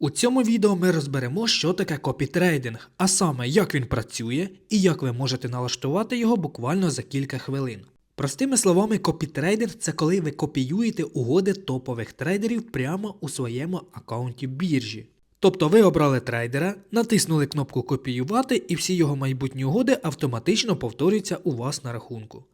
У цьому відео ми розберемо, що таке копітрейдинг, а саме як він працює і як ви можете налаштувати його буквально за кілька хвилин. Простими словами, копітрейдинг це коли ви копіюєте угоди топових трейдерів прямо у своєму аккаунті біржі. Тобто ви обрали трейдера, натиснули кнопку копіювати і всі його майбутні угоди автоматично повторюються у вас на рахунку.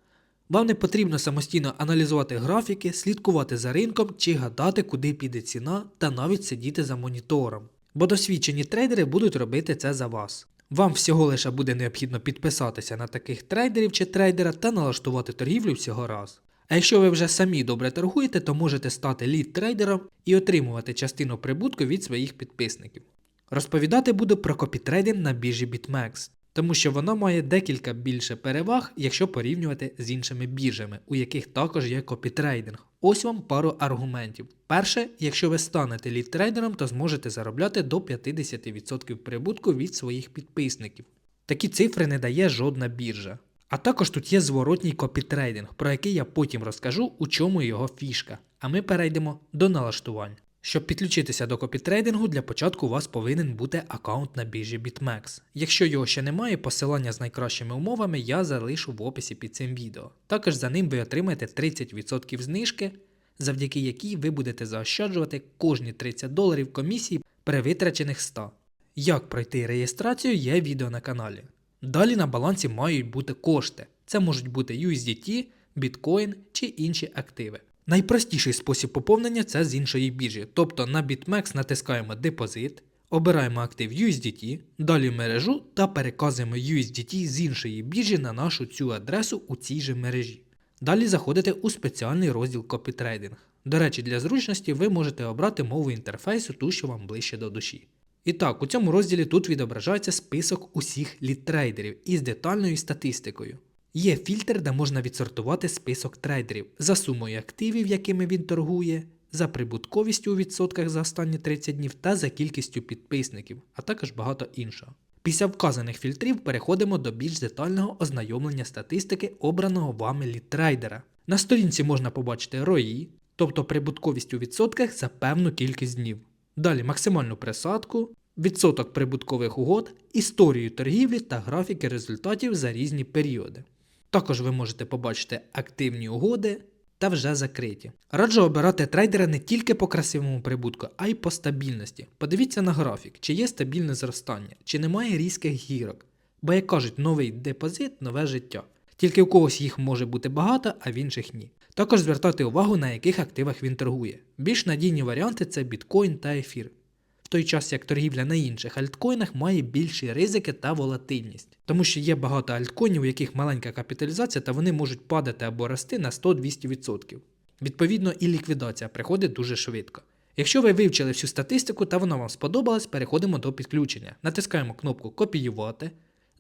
Вам не потрібно самостійно аналізувати графіки, слідкувати за ринком чи гадати, куди піде ціна, та навіть сидіти за монітором. Бо досвідчені трейдери будуть робити це за вас. Вам всього лише буде необхідно підписатися на таких трейдерів чи трейдера та налаштувати торгівлю всього раз. А якщо ви вже самі добре торгуєте, то можете стати лід-трейдером і отримувати частину прибутку від своїх підписників. Розповідати буду про копітрейдинг на біржі BitMEX, тому що вона має декілька більше переваг, якщо порівнювати з іншими біржами, у яких також є копітрейдинг. Ось вам пару аргументів. Перше, якщо ви станете лід-трейдером, то зможете заробляти до 50% прибутку від своїх підписників. Такі цифри не дає жодна біржа. А також тут є зворотній копітрейдинг, про який я потім розкажу, у чому його фішка. А ми перейдемо до налаштувань. Щоб підключитися до копітрейдингу, для початку у вас повинен бути аккаунт на біржі BitMEX. Якщо його ще немає, посилання з найкращими умовами я залишу в описі під цим відео. Також за ним ви отримаєте 30% знижки, завдяки якій ви будете заощаджувати кожні 30 доларів комісії при витрачених 100. Як пройти реєстрацію є відео на каналі. Далі на балансі мають бути кошти. Це можуть бути USDT, Bitcoin чи інші активи. Найпростіший спосіб поповнення це з іншої біржі. Тобто на BitMEX натискаємо депозит, обираємо актив USDT, далі мережу та переказуємо USDT з іншої біржі на нашу цю адресу у цій же мережі. Далі заходите у спеціальний розділ копітрейдинг. До речі, для зручності ви можете обрати мову інтерфейсу, ту, що вам ближче до душі. І так, у цьому розділі тут відображається список усіх лід-трейдерів із детальною статистикою. Є фільтр, де можна відсортувати список трейдерів за сумою активів, якими він торгує, за прибутковістю у відсотках за останні 30 днів та за кількістю підписників, а також багато іншого. Після вказаних фільтрів переходимо до більш детального ознайомлення статистики обраного вами лід-трейдера. На сторінці можна побачити ROI, тобто прибутковість у відсотках за певну кількість днів. Далі максимальну присадку, відсоток прибуткових угод, історію торгівлі та графіки результатів за різні періоди. Також ви можете побачити активні угоди та вже закриті. Раджу обирати трейдера не тільки по красивому прибутку, а й по стабільності. Подивіться на графік, чи є стабільне зростання, чи немає різких гірок. Бо, як кажуть, новий депозит нове життя. Тільки у когось їх може бути багато, а в інших ні. Також звертати увагу, на яких активах він торгує. Більш надійні варіанти це біткоін та ефір. Той час як торгівля на інших альткоїнах має більші ризики та волатильність, тому що є багато альткоїнів, у яких маленька капіталізація та вони можуть падати або рости на 100-200%. Відповідно, і ліквідація приходить дуже швидко. Якщо ви вивчили всю статистику та вона вам сподобалась, переходимо до підключення. Натискаємо кнопку Копіювати.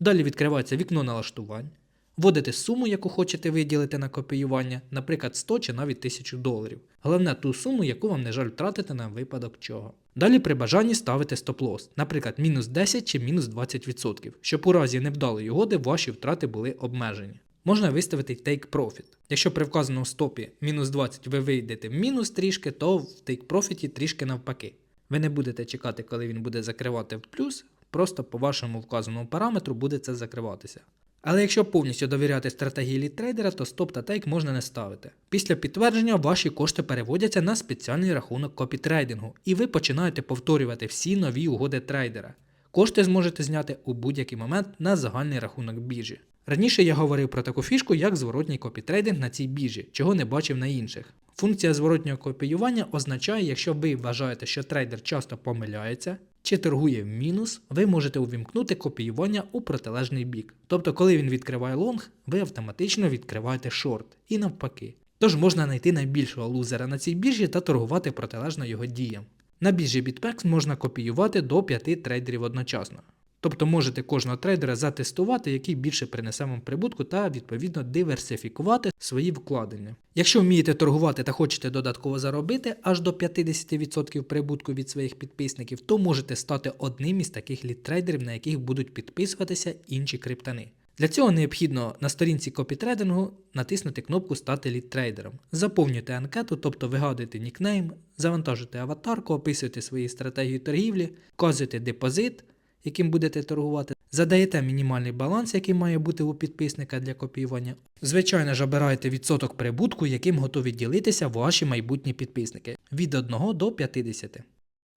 Далі відкривається вікно налаштувань. Вводите суму, яку хочете виділити на копіювання, наприклад, 100 чи навіть 1000 доларів. Головне ту суму, яку вам не жаль втратити на випадок чого. Далі при бажанні ставите стоп-лосс, наприклад, мінус 10 чи мінус 20%, щоб у разі невдалої угоди ваші втрати були обмежені. Можна виставити take profit. Якщо при вказаному стопі мінус 20 ви вийдете в мінус трішки, то в take profit трішки навпаки. Ви не будете чекати, коли він буде закривати в плюс, просто по вашому вказаному параметру буде це закриватися. Але якщо повністю довіряти стратегії лід-трейдера, то стоп та тейк можна не ставити. Після підтвердження ваші кошти переводяться на спеціальний рахунок копітрейдингу, і ви починаєте повторювати всі нові угоди трейдера. Кошти зможете зняти у будь-який момент на загальний рахунок біржі. Раніше я говорив про таку фішку, як зворотній копітрейдинг на цій біржі, чого не бачив на інших. Функція зворотнього копіювання означає, якщо ви вважаєте, що трейдер часто помиляється чи торгує в мінус, ви можете увімкнути копіювання у протилежний бік. Тобто, коли він відкриває лонг, ви автоматично відкриваєте шорт і навпаки. Тож можна знайти найбільшого лузера на цій біржі та торгувати протилежно його діям. На біржі BitPEX можна копіювати до 5 трейдерів одночасно. Тобто можете кожного трейдера затестувати, який більше принесе вам прибутку та відповідно диверсифікувати свої вкладення. Якщо вмієте торгувати та хочете додатково заробити аж до 50% прибутку від своїх підписників, то можете стати одним із таких лід-трейдерів, на яких будуть підписуватися інші криптани. Для цього необхідно на сторінці копітрейдингу натиснути кнопку Стати лід-трейдером. Заповнюйте анкету, тобто вигадуйте нікнейм, завантажуйте аватарку, описуйте свої стратегії торгівлі, вказуйте депозит, яким будете торгувати, задаєте мінімальний баланс, який має бути у підписника для копіювання. Звичайно ж, обираєте відсоток прибутку, яким готові ділитися ваші майбутні підписники від 1 до 50.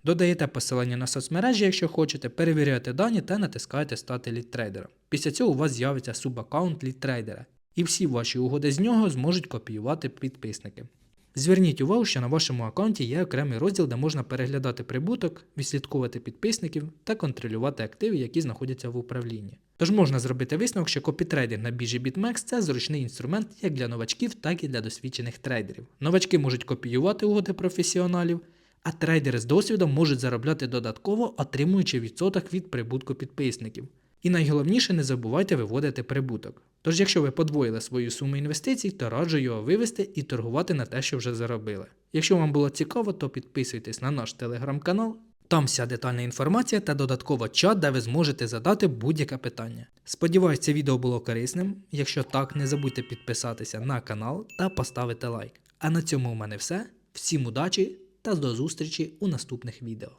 Додаєте посилання на соцмережі, якщо хочете, перевіряєте дані та натискаєте стати лідтрейдером. Після цього у вас з'явиться субаккаунт лідтрейдера, і всі ваші угоди з нього зможуть копіювати підписники. Зверніть увагу, що на вашому аккаунті є окремий розділ, де можна переглядати прибуток, відслідковувати підписників та контролювати активи, які знаходяться в управлінні. Тож можна зробити висновок, що копітрейдинг на біржі BitMEX – це зручний інструмент як для новачків, так і для досвідчених трейдерів. Новачки можуть копіювати угоди професіоналів, а трейдери з досвідом можуть заробляти додатково, отримуючи відсоток від прибутку підписників. І найголовніше не забувайте виводити прибуток. Тож, якщо ви подвоїли свою суму інвестицій, то раджу його вивести і торгувати на те, що вже заробили. Якщо вам було цікаво, то підписуйтесь на наш телеграм-канал. Там вся детальна інформація та додатково чат, де ви зможете задати будь-яке питання. Сподіваюсь, це відео було корисним. Якщо так, не забудьте підписатися на канал та поставити лайк. А на цьому у мене все. Всім удачі та до зустрічі у наступних відео.